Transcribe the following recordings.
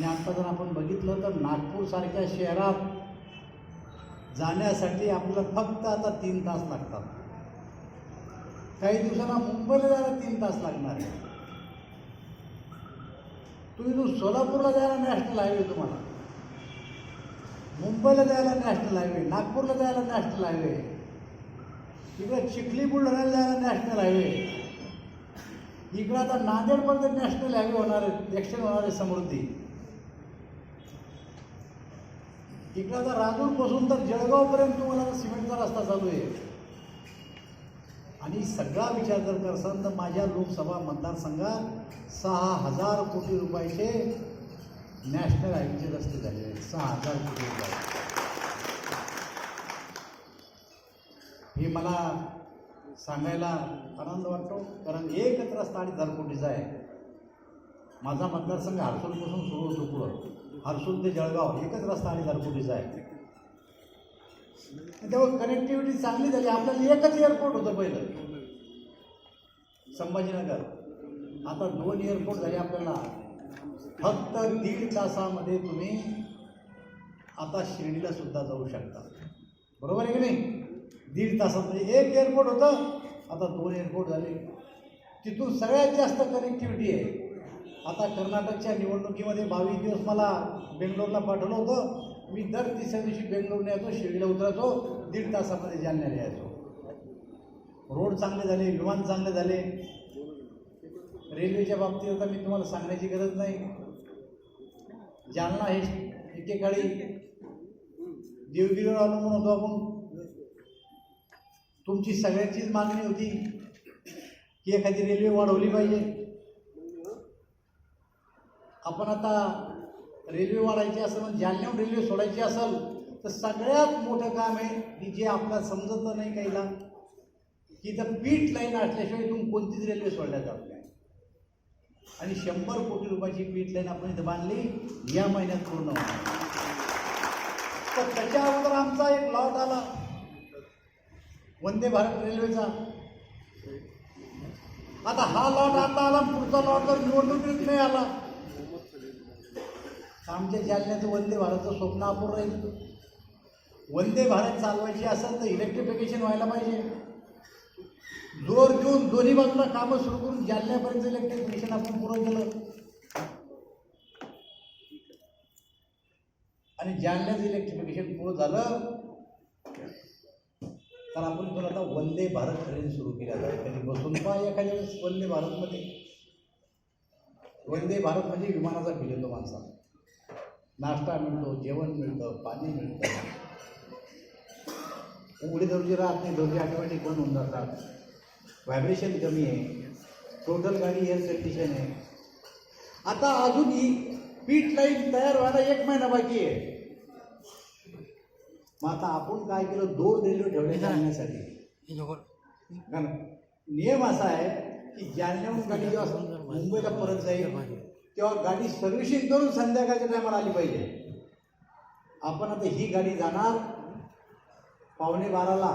आणि आता जर आपण बघितलं तर नागपूरसारख्या शहरात जाण्यासाठी आपल्याला फक्त आता तीन तास लागतात. काही दिवसांना मुंबईला जायला तीन तास लागणार आहे. तुम्ही इथून सोलापूरला जायला नॅशनल हायवे तुम्हाला. मुंबईला जायला नॅशनल हायवे नागपूरला जायला नॅशनल हायवे इकडे चिखली बुलढाण्याला जायला नॅशनल हायवे. इकडं आता नांदेडपर्यंत नॅशनल हायवे होणार आहे एक्सटेंड होणार आहे समृद्धी. इकडं आता राजूरपासून तर जळगावपर्यंत तुम्हाला सिमेंटचा रस्ता चालू आहे. आणि सगळा विचार जर करसाल तर माझ्या लोकसभा मतदारसंघात सहा हजार कोटी रुपयाचे नॅशनल हायवेचे रस्ते झाले आहेत. सहा हजार कोटी रुपये. हे मला सांगायला आनंद वाटतो कारण एकच रस्ता अडीच हजार कोटीचा आहे. माझा मतदारसंघ हर्सूलपासून सुरू होतो पुढं. हर्सूल ते जळगाव एकच रस्ता आणि हजार आहे. तेव्हा कनेक्टिव्हिटी चांगली झाली आपल्याला एकच एअरपोर्ट होतं पहिलं. संभाजीनगर. आता दोन एअरपोर्ट झाले आपल्याला. फक्त दीड तासामध्ये तुम्ही आता शिर्डीला सुद्धा जाऊ शकता. बरोबर आहे की नाही? दीड तासात म्हणजे एक एअरपोर्ट होतं आता दोन एअरपोर्ट झाले. तिथून सगळ्यात जास्त कनेक्टिव्हिटी आहे. आता कर्नाटकच्या निवडणुकीमध्ये बावीस दिवस मला बेंगलोरला पाठवलं होतं. मी दर तिसऱ्या दिवशी बेंगलोरला यायचो शिर्डीला उतरायचो दीड तासामध्ये जालन्याला यायचो रोड चांगले झाले विमान चांगले झाले. रेल्वेच्या बाबतीत आता मी तुम्हाला सांगण्याची गरज नाही. जालना हे एकेकाळी देवगिरीवर अवलंबून होतो आपण. तुमची सगळ्यांचीच मागणी होती की एखादी रेल्वे वाढवली पाहिजे. आपण आता रेल्वे वाढायची असेल म्हणजे जालन्याहून रेल्वे सोडायची असेल तर सगळ्यात मोठं काम आहे की जे आपल्याला समजत नाही काहीला की इथं पीठ लाईन असल्याशिवाय इथून कोणतीच रेल्वे सोडल्या जात नाही. आणि शंभर कोटी रुपयाची पीठ लाईन आपण इथं बांधली या महिन्यात पूर्ण होणार. तर त्याच्या अगोदर आमचा एक लॉट आला. वंदे भारत रेल्वेचा. आता हा लॉट आता आला पुढचा लॉट जर निवडणुकीत नाही आला आमच्या जालन्याचं वंदे भारतचं स्वप्न अपूर्ण राहील वंदे भारत चालवायची असेल तर इलेक्ट्रिफिकेशन व्हायला पाहिजे. जोर देऊन दोन्ही बाजूला कामं सुरू करून जालन्यापर्यंत इलेक्ट्रिफिकेशन आपण पुरं केलं. आणि जालन्याचं इलेक्ट्रिफिकेशन पूर्ण झालं तर आपण तुला आता वंदे भारत ट्रेन सुरू केली. आता कधी बसून पहा एखाद्या वेळेस वंदे भारतमध्ये. वंदे भारत म्हणजे विमानाचा फील येतो माणसाला. नाश्ता मिळतो जेवण मिळतं पाणी मिळतं. उघडी दर्जे राहत नाही दर्जे ऑटोमॅटिक बंद होऊन जातात? व्हायब्रेशन कमी आहे. टोटल गाडी एअर कंडिशन आहे. आता अजून ही पीठ लाईन तयार व्हायला एक महिना बाकी आहे. मग आता आपण काय केलं? दोन रेल्वे ठेवले जाण्यासाठी. कारण नियम असा आहे की जालन्याहून गाडी जेव्हा मुंबईला परत जाईल तेव्हा गाडी सर्व्हिसिंग करून संध्याकाळच्या टायमाला आली पाहिजे. आपण आता ही गाडी जाणार पावणे बाराला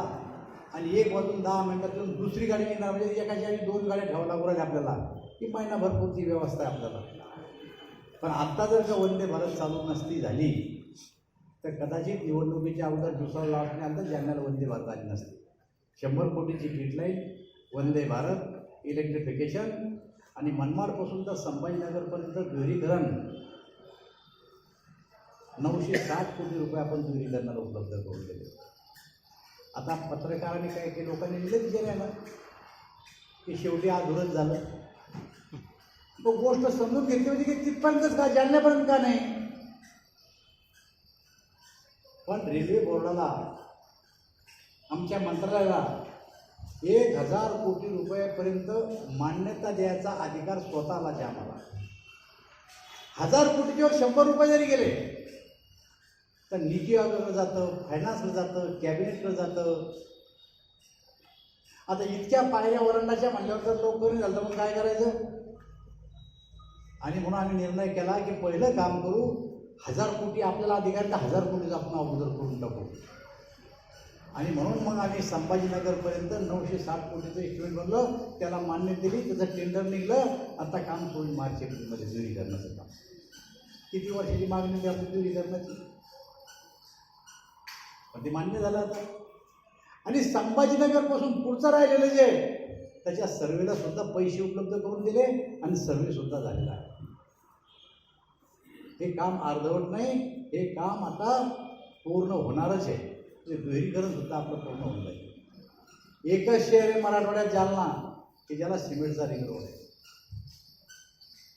आणि एक वाजून दहा मिनटातून दुसरी गाडी येणार. म्हणजे एका जागी दोन गाड्या ठेवायला लागू आपल्याला. ही महिनाभर पुरती व्यवस्था आहे आपल्याला. पण आत्ता जर का वंदे भारत चालू नसती झाली तर कदाचित निवडणुकीच्या अगोदर दुसरा लाट नाही आता तर वंदे भारत आली नसते. शंभर कोटीची लाईन वंदे भारत इलेक्ट्रिफिकेशन आणि मनमाडपासून तर संभाजीनगरपर्यंत दुरीकरण नऊशे साठ कोटी रुपये आपण दुहेरीकरणाला उपलब्ध करून दिले. आता पत्रकारांनी काय काही लोकांनी दिले ना की शेवटी आधुरच झालं. तो गोष्ट समजून घेतली होती की तिथपर्यंतच का जालन्यापर्यंत का नाही? पण रेल्वे बोर्डाला आमच्या मंत्रालयाला एक हजार कोटी रुपयापर्यंत मान्यता द्यायचा अधिकार स्वतःला द्या आम्हाला हजार कोटीच्यावर शंभर रुपये जरी गेले तर निधी आयोगाकडे जातं फायनान्सकडे जातं कॅबिनेटकडे जातं. आता इतक्या पायऱ्या वरंडाच्या म्हणल्यावर जर लवकर झालं तर मग काय करायचं? आणि म्हणून आम्ही निर्णय केला की पहिलं काम करू हजार कोटी आपल्याला अधिकार तर हजार कोटीचा आपण अगोदर करून टाकू. आणि म्हणून मग आम्ही संभाजीनगरपर्यंत नऊशे साठ कोटीचं एस्टिमेट बनलं त्याला मान्य दिली त्याचं टेंडर निघलं. आता काम सोडून मार्च एप्रिलमध्ये जुरी करण्याचं काम. किती वर्षाची मागणी करते दुरीकरणाची पण ते मान्य झालं आता. आणि संभाजीनगरपासून पुढचं राहिलेलं जे आहे, त्याच्या सर्वेला सुद्धा पैसे उपलब्ध करून दिले आणि सर्वे सुद्धा झालेला आहे. हे काम अर्धवट नाही. हे काम आता पूर्ण होणारच आहे. ते दुहेरीकरण सुद्धा आपलं पूर्ण होऊन जाईल. एकच शहर आहे मराठवाड्यात जालना की ज्याला सिमेंटचा रिंग रोड आहे.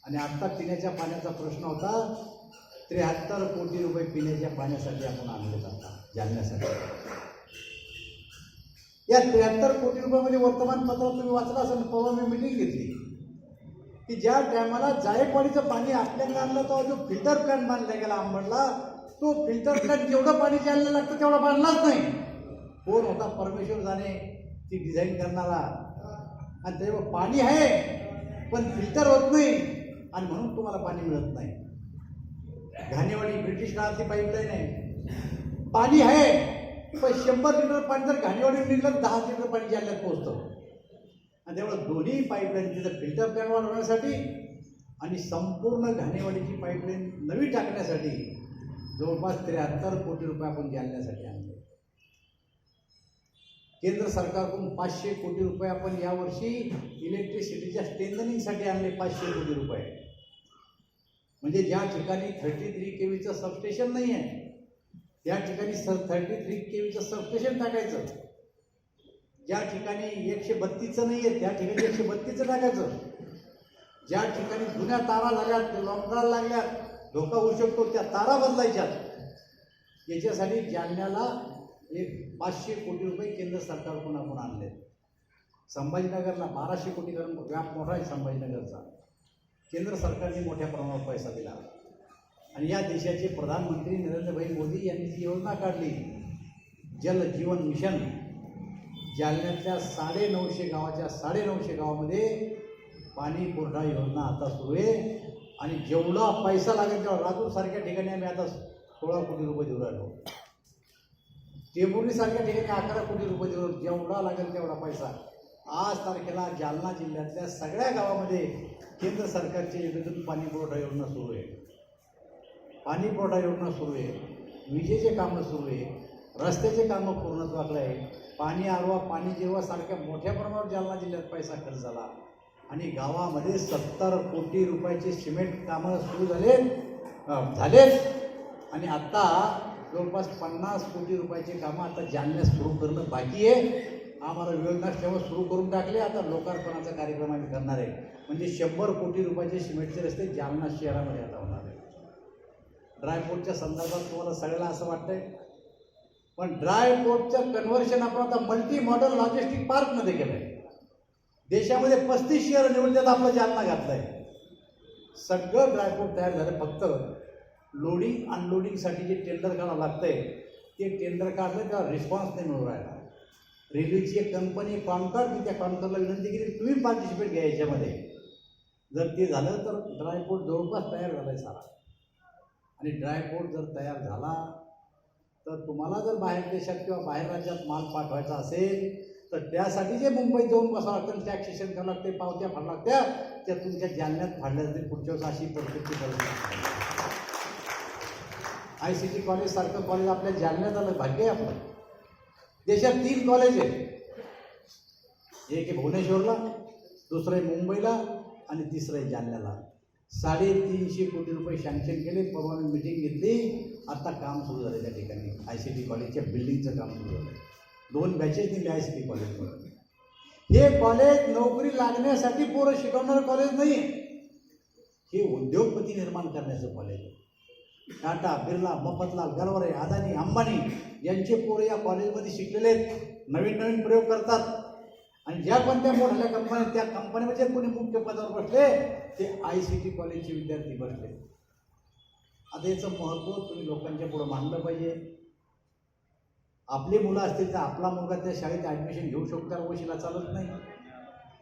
आणि आत्ता पिण्याच्या पाण्याचा प्रश्न होता त्र्याहत्तर कोटी रुपये पिण्याच्या पाण्यासाठी आपण आणले जातात जालन्यासाठी. या त्र्याहत्तर कोटी रुपयामध्ये वर्तमानपत्रात तुम्ही वाचलं असेल परवा मी मिटिंग घेतली. की ज्या टायमाला जायकवाडीचं पाणी आपल्याकडे आणलं तेव्हा जो फिल्टर प्लॅन बांधला गेला अंबडला तो फिल्टर जेवढं पाणी जायला लागतं तेवढं बांधलाच नाही. कोण होता परमेश्वर जाणे ती डिझाईन करणारा. आणि तेव्हा पाणी आहे पण फिल्टर होत नाही आणि म्हणून तुम्हाला पाणी मिळत नाही. घाणेवाडी ब्रिटिश काळातली पाईपलाईन आहे. पाणी आहे पण शंभर लिटर पाणी जर घाणेवाडी निघलं दहा लिटर पाणी जालन्यात पोहोचतं. आणि त्यामुळे दोन्ही पाईपलाईन तिथं फिल्टर प्लॅन होण्यासाठी आणि संपूर्ण घाणेवाडीची पाईपलाईन नवी टाकण्यासाठी जवळपास त्र्याहत्तर कोटी रुपये आपण जालन्यासाठी आणले. केंद्र सरकारकडून पाचशे कोटी रुपये आपण यावर्षी इलेक्ट्रिसिटीच्या स्ट्रेंथनिंगसाठी आणले पाचशे कोटी रुपये. म्हणजे ज्या ठिकाणी थर्टी थ्री के व्हीचं सबस्टेशन नाही आहे त्या ठिकाणी स थर्टी थ्री के व्हीचं सबस्टेशन टाकायचं. ज्या ठिकाणी एकशे बत्तीसचं नाही आहे त्या ठिकाणी एकशे बत्तीसचं टाकायचं. ज्या ठिकाणी जुन्या तारा झाल्यात लॉकडाऊन लागल्यात धोका होऊ शकतो त्या तारा बदलायच्या. याच्यासाठी जालन्याला एक पाचशे कोटी रुपये केंद्र सरकारकडून आपण आणले. संभाजीनगरला बाराशे कोटी कारण व्याप मोठा आहे संभाजीनगरचा. केंद्र सरकारने मोठ्या प्रमाणावर पैसा दिला. आणि या देशाचे प्रधानमंत्री नरेंद्रभाई मोदी यांनी जी योजना काढली जल जीवन मिशन जालन्यातल्या साडे नऊशे गावाच्या साडे नऊशे गावामध्ये पाणी पुरवठा योजना आता सुरू आहे. आणि जेवढा पैसा लागेल तेवढा लातूरसारख्या ठिकाणी आम्ही आता सोळा कोटी रुपये देऊ राहिलो. टेंभुर्णीसारख्या ठिकाणी अकरा कोटी रुपये देऊ जेवढा लागेल तेवढा पैसा. आज तारखेला जालना जिल्ह्यातल्या सगळ्या गावामध्ये केंद्र सरकारची योजनेतून पाणी पुरवठा योजना सुरू आहे. पाणी पुरवठा योजना सुरू आहे. विजेचे कामं सुरू आहे. रस्त्याचे कामं पूर्णत्वाकडे आहे पाणी आरवा पाणी जेव्हा सारख्या मोठ्या प्रमाणावर जालना जिल्ह्यात पैसा खर्च झाला. आणि गावामध्ये सत्तर कोटी रुपयाचे सिमेंट कामं सुरू झाले अं, झालेत आणि आत्ता जवळपास पन्नास कोटी रुपयाचे कामं आता जालन्यात सुरू करणं बाकी आहे. आम्हाला योजना सेवा सुरू करून टाकले आता लोकार्पणाचा कार्यक्रम आम्ही करणार आहे. म्हणजे शंभर कोटी रुपयाचे सिमेंटचे रस्ते जालना शहरामध्ये आता होणार आहे ड्रायपोर्टच्या संदर्भात तुम्हाला सगळ्याला असं वाटतंय? पण ड्रायपोर्टचं कन्व्हर्शन आपण आता मल्टी मॉडल लॉजिस्टिक पार्कमध्ये केलं आहे देशामध्ये पस्तीस शहर निवडून त्यात आपला जालना घातला आहे सगळं ड्रायफ्रूट तयार झालं. फक्त लोडिंग अनलोडिंगसाठी जे टेंडर काढावं लागतंय ते टेंडर काढलं का रिस्पॉन्स नाही मिळू राहिला. रेल्वेची एक कंपनी कॉन्कॉर मी त्या कॉन्कॉरला विनंती केली तुम्ही पार्टिसिपेट घ्या याच्यामध्ये. जर ते झालं तर ड्रायपोर्ट जवळपास तयार झाला आहे सारा. आणि ड्रायपोर्ट जर तयार झाला तर तुम्हाला जर बाहेर देशात किंवा बाहेर राज्यात माल पाठवायचा असेल तर त्यासाठी जे मुंबईत जाऊन बसावं लागतं टॅक्सेशन करावं लागते पावत्या फाडल्या लागत्या त्या तुमच्या जालन्यात फाडल्या जातील. पुढच्या वेळेस अशी परिस्थिती आय सी टी कॉलेज सारखं कॉलेज आपल्या जालन्यात आलं. भाग्य आहे आपलं. देशात तीन कॉलेज आहेत. एक आहे भुवनेश्वरला दुसरं आहे मुंबईला आणि तिसरं आहे जालन्याला. साडेतीनशे कोटी रुपये सँक्शन केले परवा मी मिटिंग घेतली. आता काम सुरू झालं त्या ठिकाणी. आय सी टी कॉलेजच्या बिल्डिंगचं काम सुरू झालं दोन बॅचेस दिले आय सी टी कॉलेजमध्ये. हे कॉलेज नोकरी लागण्यासाठी पोरं शिकवणारं कॉलेज नाही हे उद्योगपती निर्माण करण्याचं कॉलेज आहे. टाटा बिर्ला मफतलाल गरवरे अदानी अंबानी यांचे पोरं या कॉलेजमध्ये शिकलेले आहेत. नवीन नवीन प्रयोग करतात. आणि ज्या कोणत्या मोठ्या कंपन्या त्या कंपनीमध्ये कोणी मुख्य पदावर बसले ते आय सी टी कॉलेजचे विद्यार्थी बसले आता याचं महत्त्व तुम्ही लोकांच्या पुढं मांडलं पाहिजे. आपली मुलं असतील तर आपला मुलगा त्या शाळेत ॲडमिशन घेऊ शकतो त्या वशिला चालत नाही.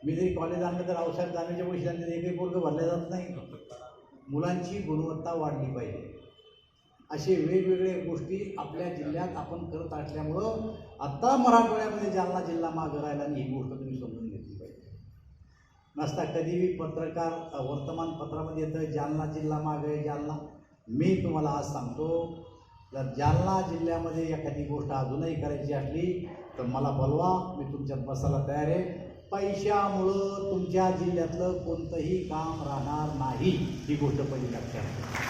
मी जरी कॉलेज आणलं तर औषध जाण्याच्या वशिला एकही पोरगं भरल्या जात नाही. मुलांची गुणवत्ता वाढली पाहिजे. असे वेगवेगळे गोष्टी आपल्या जिल्ह्यात आपण करत असल्यामुळं आत्ता मराठवाड्यामध्ये जालना जिल्हा मागं राहिला आणि ही गोष्ट तुम्ही समजून घेतली पाहिजे. नसता कधीही पत्रकार वर्तमानपत्रामध्ये येतं जालना जिल्हा मागं आहे जालना. मी तुम्हाला आज सांगतो जर जालना जिल्ह्यामध्ये एखादी गोष्ट अजूनही करायची असली तर मला बोलवा मी तुमच्यात बसायला तयार आहे. पैशामुळं तुमच्या जिल्ह्यातलं कोणतंही काम राहणार नाही ही गोष्ट पहिली लक्षात घ्या.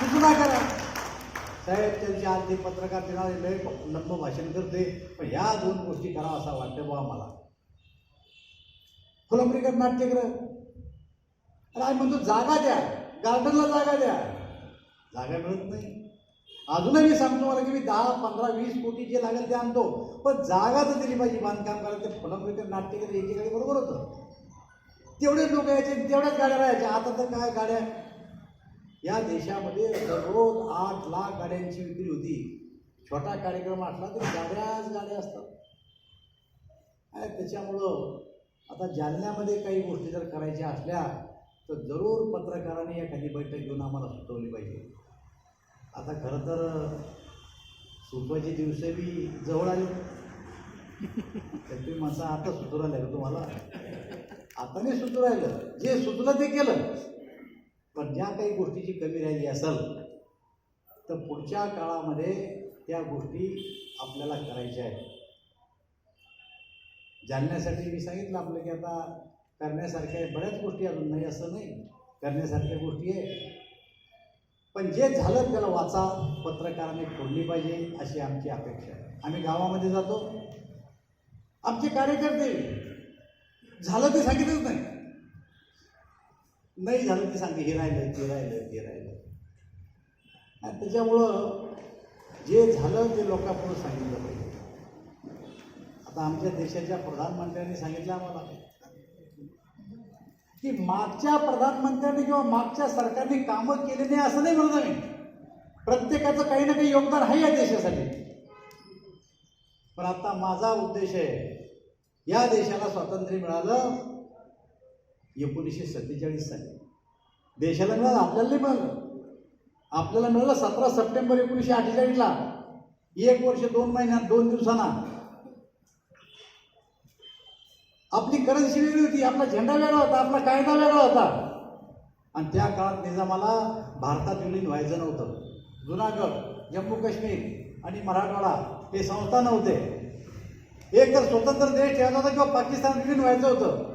सूचना करा. साहेब त्यांच्या आज ते पत्रकार देणारे लय लंब भाषण करते. पण ह्या दोन गोष्टी करा असा वाटतं बा मला. फुलंब्रीकर नाट्यग्रह. अरे आम्ही म्हणतो जागा द्या. गार्डनला जागा द्या. जागा मिळत नाही. अजूनही मी सांगतो मला की मी दहा पंधरा वीस कोटी जे लागेल ते आणतो. पण जागा तर दिली पाहिजे बांधकाम करायला. ते फुलंबरीकर नाट्यगृह एकीकडे बरोबर होतं. तेवढेच लोक यायचे तेवढ्याच गाड्या राहायच्या. आता तर काय गाड्या? या देशामध्ये दररोज आठ लाख गाड्यांची विक्री होती. छोटा कार्यक्रम असला तरी गाड्याच गाड्या असतात. आणि त्याच्यामुळं आता जालन्यामध्ये काही गोष्टी जर करायच्या असल्या तर जरूर पत्रकारांनी एखादी बैठक घेऊन आम्हाला सुचवली पाहिजे. आता खरं तर सुपाचे दिवस बी जवळ आले. तर तुम्ही आता सुचू का तुम्हाला? आता नाही सुचू जे सुचलं ते केलं. पण ज्या काही गोष्टीची कमी राहिली असेल तर पुढच्या काळामध्ये त्या गोष्टी आपल्याला करायच्या आहेत. जाणण्यासाठी मी सांगितलं आपलं की आता करण्यासारख्या बऱ्याच गोष्टी अजून नाही असं नाही. करण्यासारख्या गोष्टी आहे पण जे झालं त्याला वाचा. पत्रकाराने फोडली पाहिजे अशी आमची अपेक्षा आहे. आम्ही गावामध्ये जातो. आमचे कार्यकर्ते झालं ते सांगितलंच नाही. नाही झालं ते सांगते हे राहिलं ते राहिलं ते राहिलं. आणि त्याच्यामुळं जे झालं ते लोकांपुढं सांगितलं पाहिजे. आता आमच्या देशाच्या प्रधानमंत्र्यांनी सांगितलं आम्हाला. की मागच्या प्रधानमंत्र्यांनी किंवा मागच्या सरकारने कामं केली नाही असं नाही म्हणत आम्ही. प्रत्येकाचं काही ना काही योगदान आहे या देशासाठी. पण आता माझा उद्देश आहे या देशाला स्वातंत्र्य मिळालं एकोणीसशे सत्तेचाळीस साली. देशाला मिळालं आपल्याला नाही मिळालं. आपल्याला मिळालं सतरा सप्टेंबर एकोणीसशे अठ्ठेचाळीसला. एक वर्ष दोन महिन्यात दोन दिवसांना. आपली करन्सी वेगळी होती आपला झेंडा वेगळा होता आपला कायदा वेगळा होता. आणि त्या काळात निजामाला भारतात विलीन व्हायचं नव्हतं. जुनागड जम्मू काश्मीर आणि मराठवाडा हे संस्था नव्हते. एक तर स्वतंत्र देश ठेवायचा होता किंवा पाकिस्तान विलीन व्हायचं होतं.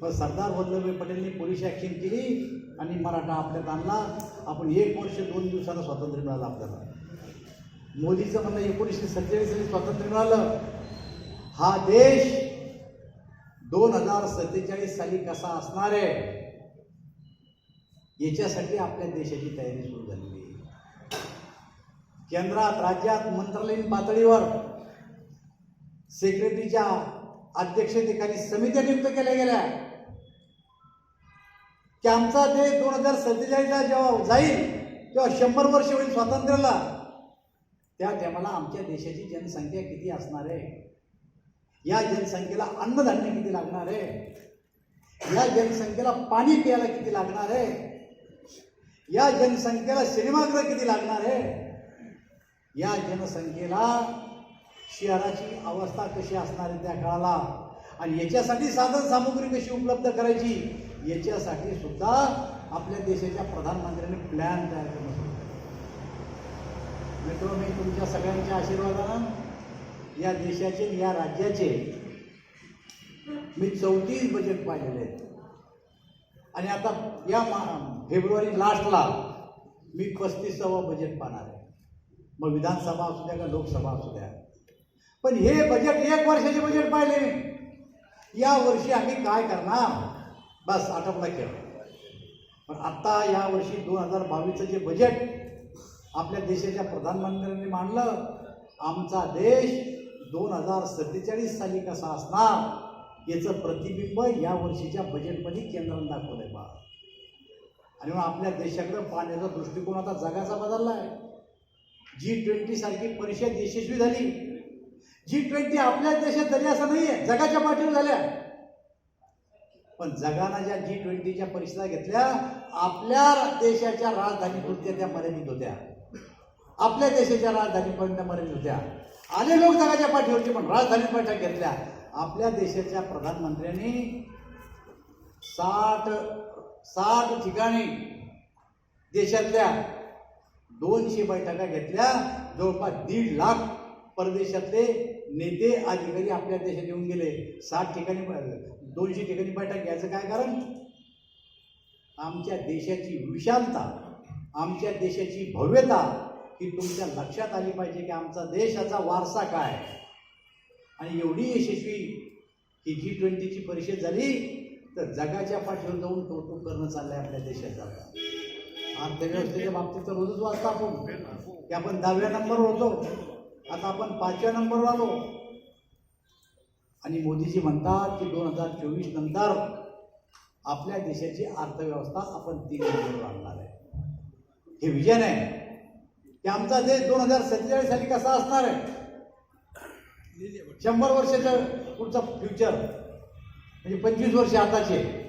पण सरदार वल्लभभाई पटेलनी पोलीस ॲक्शन केली आणि मराठा आपल्यात आणला. आपण एक वर्ष दोन दिवसाला स्वातंत्र्य मिळालं आपल्याला. मोदीचं म्हणणं एकोणीसशे सत्तेचाळीस साली स्वातंत्र्य मिळालं. हा देश दोन हजार सत्तेचाळीस साली कसा असणार आहे? याच्यासाठी आपल्या देशाची तयारी सुरू झालेली आहे. केंद्रात राज्यात मंत्रालयीन पातळीवर सेक्रेटरीच्या अध्यक्षतेखाली समित्या नियुक्त केल्या गेल्या. की आमचा देश दोन हजार सत्तेचाळीसला जेव्हा जाईल तेव्हा शंभर वर्ष होईल स्वातंत्र्याला. त्या टायमाला आमच्या देशाची जनसंख्या किती असणार आहे? या जनसंख्येला अन्नधान्य किती लागणार आहे? या जनसंख्येला पाणी प्यायला किती लागणार आहे? या जनसंख्येला सिनेमागृह किती लागणार आहे? या जनसंख्येला शहराची अवस्था कशी असणार आहे त्या काळाला? आणि याच्यासाठी साधन सामुग्री कशी उपलब्ध करायची? याच्यासाठी सुद्धा आपल्या देशाच्या प्रधानमंत्र्यांनी प्लॅन तयार करणं सुरू मित्र मी तुमच्या सगळ्यांच्या आशीर्वादानं या देशाचे या राज्याचे मी चौतीस बजेट पाहिलेले आहेत. आणि आता या मा फेब्रुवारी लास्टला मी पस्तीसावा बजेट पाहणार आहे. मग विधानसभा असू द्या का लोकसभा असू द्या. पण हे बजेट एक वर्षाचे बजेट पाहिले. या वर्षी आम्ही काय करणार? बस आटोपला खेळ. पण आत्ता या वर्षी दोन हजार बावीसचं जे बजेट आपल्या देशाच्या प्रधानमंत्र्यांनी मांडलं आमचा देश दोन हजार सत्तेचाळीस साली कसा असणार याचं प्रतिबिंब या वर्षीच्या बजेटमध्ये केंद्रानं दाखवलं आहे बा. आणि मग आपल्या देशाकडं पाहण्याचा दृष्टिकोन आता जगाचा बदलला आहे जी ट्वेंटी सारखी परिषद यशस्वी झाली. जी ट्वेंटी आपल्याच देशात झाली असं नाही आहे जगाच्या पाठीवर झाल्या. पण जगानं ज्या जी ट्वेंटीच्या परिषदा घेतल्या आपल्या देशाच्या राजधानीपुरत्या त्या मर्यादित होत्या. आपल्या देशाच्या राजधानीपर्यंत मर्यादित होत्या. आले लोक जगाच्या पाठीवरती पण राजधानीत बैठक घेतल्या. आपल्या देशाच्या प्रधानमंत्र्यांनी साठ साठ ठिकाणी देशातल्या दोनशे बैठका घेतल्या. जवळपास दीड लाख परदेशातले नेते अधिकारी आपल्या देशात येऊन गेले. साठ ठिकाणी दोनशे ठिकाणी बैठक घ्यायचं काय कारण? आमच्या देशाची विशालता आमच्या देशाची भव्यता ही तुमच्या लक्षात आली पाहिजे की आमचा देशाचा वारसा काय आणि एवढी यशस्वी ही जी ट्वेंटीची परिषद झाली तर जगाच्या पाठीवर जाऊन कौतुक करणं चाललंय आपल्या देशाचा अर्थव्यवस्थेच्या बाबतीत तर रोजच वाचतो आपण. की आपण दहाव्या नंबरवर होतो. आता आपण पाचव्या नंबरवर आलो. आणि मोदीजी म्हणतात की दोन हजार चोवीस नंतर आपल्या देशाची अर्थव्यवस्था आपण तीन नंबरवर आणणार आहे. हे विजन आहे. की आमचा देश दोन हजार सत्तेचाळीस साली कसा असणार आहे? शंभर वर्षाचं पुढचा फ्युचर म्हणजे पंचवीस वर्ष आताचे.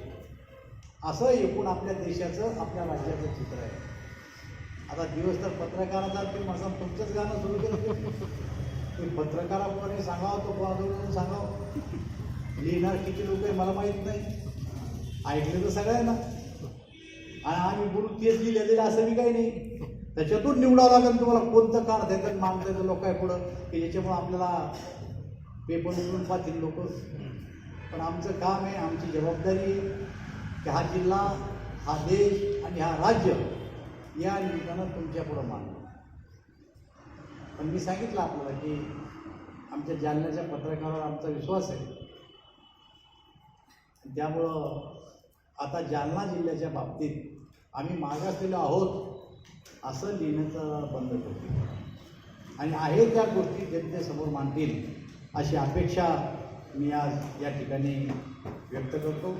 असं एकूण आपल्या देशाचं आपल्या राज्याचं चित्र आहे. आता दिवस तर पत्रकाराचा ते माझं तुमचंच गाणं सुरू केलं. ते पत्रकाराप्रमाणे सांगावं तो बाजूला सांगावं. लिहिणार किती लोक आहे मला माहीत नाही. ऐकले तर सगळ्यांना. आणि आम्ही बोलू तेच लिहिले दिले असं मी काही नाही. त्याच्यातून निवडावं लागेल तुम्हाला कोणतं काळ देतात मागतं लोक आहे पुढं? की ज्याच्यामुळं आपल्याला पेपर उचलून पाहतील लोक. पण आमचं काम आहे आमची जबाबदारी आहे की हा जिल्हा हा देश आणि हा राज्य या निमित्तानं तुमच्या पुढं मानलं पण मी सांगितलं आपल्याला की आमच्या जालन्याच्या पत्रकारावर आमचा विश्वास आहे. त्यामुळं आता जालना जिल्ह्याच्या बाबतीत आम्ही मागासलेलो आहोत. असं लिहिण्याचं बंद करतो. आणि आहे त्या गोष्टी जनतेसमोर मांडतील अशी अपेक्षा मी आज या ठिकाणी व्यक्त करतो.